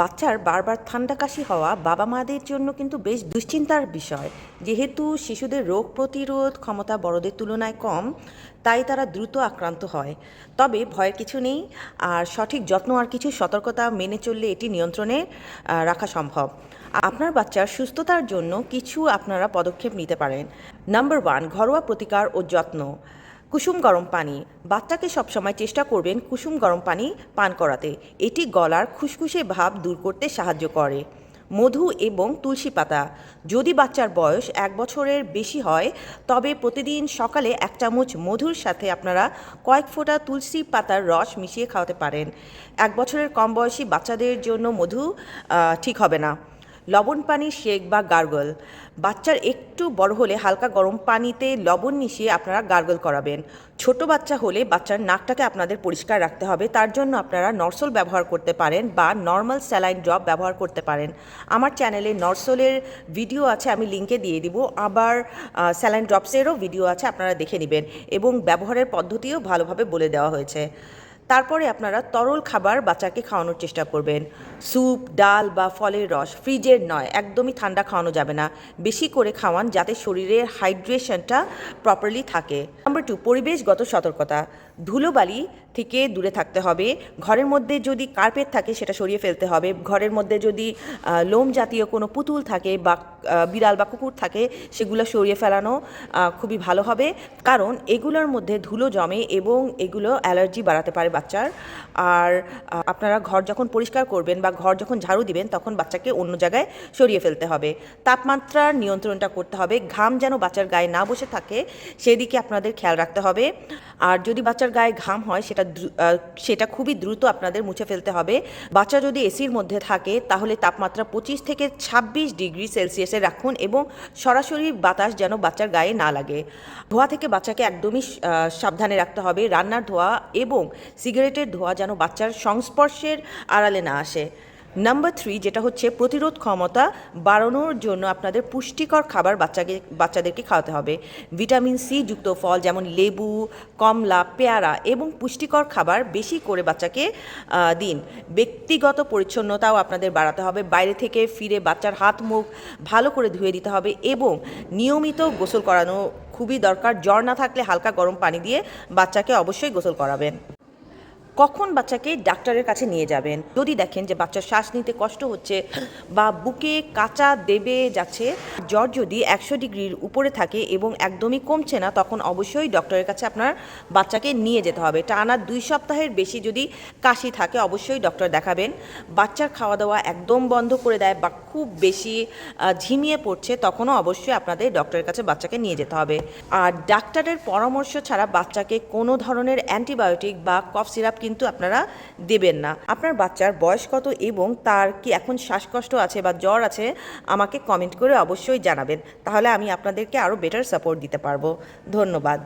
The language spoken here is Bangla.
বাচ্চার বারবার ঠান্ডা কাশি হওয়া বাবা মাদের জন্য কিন্তু বেশ দুশ্চিন্তার বিষয়। যেহেতু শিশুদের রোগ প্রতিরোধ ক্ষমতা বড়দের তুলনায় কম, তাই তারা দ্রুত আক্রান্ত হয়। তবে ভয়ের কিছু নেই, আর সঠিক যত্ন আর কিছু সতর্কতা মেনে চললে এটি নিয়ন্ত্রণে রাখা সম্ভব। আপনার বাচ্চার সুস্থতার জন্য কিছু আপনারা পদক্ষেপ নিতে পারেন। নাম্বার ওয়ান, ঘরোয়া প্রতিকার ও যত্ন। কুসুম গরম পানি। বাচ্চাকে সবসময় চেষ্টা করবেন কুসুম গরম পানি পান করাতে। এটি গলার খুসখুসে ভাব দূর করতে সাহায্য করে। মধু এবং তুলসী পাতা। যদি বাচ্চার বয়স এক বছরের বেশি হয়, তবে প্রতিদিন সকালে এক চামচ মধুর সাথে আপনারা কয়েক ফোঁটা তুলসী পাতার রস মিশিয়ে খাওয়াতে পারেন। এক বছরের কম বয়সী বাচ্চাদের জন্য মধু ঠিক হবে না। লবণ পানি, শেক বা গার্গল। বাচ্চার একটু বড় হলে হালকা গরম পানিতে লবণ মিশিয়ে আপনারা গার্গল করাবেন। ছোট বাচ্চা হলে বাচ্চার নাকটাকে আপনাদের পরিষ্কার রাখতে হবে। তার জন্য আপনারা নরসল ব্যবহার করতে পারেন বা নর্মাল স্যালাইন ড্রপ ব্যবহার করতে পারেন। আমার চ্যানেলে নরসলের ভিডিও আছে, আমি লিঙ্কে দিয়ে দিব। আবার স্যালাইন ড্রপসেরও ভিডিও আছে, আপনারা দেখে নেবেন। এবং ব্যবহারের পদ্ধতিও ভালোভাবে বলে দেওয়া হয়েছে। তারপরে আপনারা তরল খাবার বাচ্চাকে খাওয়ানোর চেষ্টা করবেন। স্যুপ, ডাল বা ফলের রস ফ্রিজের নয়, একদমই ঠান্ডা খাওয়ানো যাবে না। বেশি করে খাওয়ান যাতে শরীরের হাইড্রেশনটা প্রপারলি থাকে। নাম্বার টু, পরিবেশগত সতর্কতা। ধুলোবালি থেকে দূরে থাকতে হবে। ঘরের মধ্যে যদি কার্পেট থাকে সেটা সরিয়ে ফেলতে হবে। ঘরের মধ্যে যদি লোম জাতীয় কোনো পুতুল থাকে বা বিড়াল বা কুকুর থাকে সেগুলো সরিয়ে ফেলানো খুবই ভালো হবে। কারণ এগুলোর মধ্যে ধুলো জমে এবং এগুলো অ্যালার্জি বাড়াতে পারে বাচ্চার। আর আপনারা ঘর যখন পরিষ্কার করবেন বা ঘর যখন ঝাড়ু দিবেন, তখন বাচ্চাকে অন্য জায়গায় সরিয়ে ফেলতে হবে। তাপমাত্রার নিয়ন্ত্রণটা করতে হবে। ঘাম যেন বাচ্চার গায়ে না বসে থাকে, সেদিকে আপনাদের খেয়াল রাখতে হবে। আর যদি বাচ্চার গায়ে ঘাম হয়, সেটা সেটা খুবই দ্রুত আপনাদের মুছে ফেলতে হবে। বাচ্চা যদি এসির মধ্যে থাকে, তাহলে তাপমাত্রা পঁচিশ থেকে ছাব্বিশ ডিগ্রি সেলসিয়াসে রাখুন এবং সরাসরি বাতাস যেন বাচ্চার গায়ে না লাগে। ধোয়া থেকে বাচ্চাকে একদমই সাবধানে রাখতে হবে। রান্নার ধোয়া এবং সিগারেটের ধোয়া যেন বাচ্চার সংস্পর্শের আড়ালে না আসে। নাম্বার থ্রি যেটা হচ্ছে প্রতিরোধ ক্ষমতা বাড়ানোর জন্য আপনাদের পুষ্টিকর খাবার বাচ্চাকে, বাচ্চাদেরকে খাওয়াতে হবে। ভিটামিন সি যুক্ত ফল যেমন লেবু, কমলা, পেয়ারা এবং পুষ্টিকর খাবার বেশি করে বাচ্চাকে দিন। ব্যক্তিগত পরিচ্ছন্নতাও আপনাদের বাড়াতে হবে। বাইরে থেকে ফিরে বাচ্চার হাত, মুখ ভালো করে ধুয়ে দিতে হবে এবং নিয়মিত গোসল করানো খুবই দরকার। জ্বর না থাকলে হালকা গরম পানি দিয়ে বাচ্চাকে অবশ্যই গোসল করাবেন। কখন বাচ্চাকে ডাক্তারের কাছে নিয়ে যাবেন? যদি দেখেন যে বাচ্চার শ্বাস নিতে কষ্ট হচ্ছে বা বুকে কাঁচা দেবে যাচ্ছে, জ্বর যদি একশো ডিগ্রির উপরে থাকে এবং একদমই কমছে না, তখন অবশ্যই ডক্টরের কাছে আপনার বাচ্চাকে নিয়ে যেতে হবে। টানা দুই সপ্তাহের বেশি যদি কাশি থাকে, অবশ্যই ডক্টর দেখাবেন। বাচ্চার খাওয়া দাওয়া একদম বন্ধ করে দেয় বা খুব বেশি ঝিমিয়ে পড়ছে, তখনও অবশ্যই আপনাদের ডক্টরের কাছে বাচ্চাকে নিয়ে যেতে হবে। আর ডাক্তারের পরামর্শ ছাড়া বাচ্চাকে কোনো ধরনের অ্যান্টিবায়োটিক বা কফ সিরাপ কিন্তু আপনারা দেবেন না। আপনার বাচ্চার বয়স কত এবং তার কি এখন শ্বাসকষ্ট আছে বা জ্বর আছে আমাকে কমেন্ট করে অবশ্যই জানাবেন। তাহলে আমি আপনাদেরকে আরও বেটার সাপোর্ট দিতে পারব। ধন্যবাদ।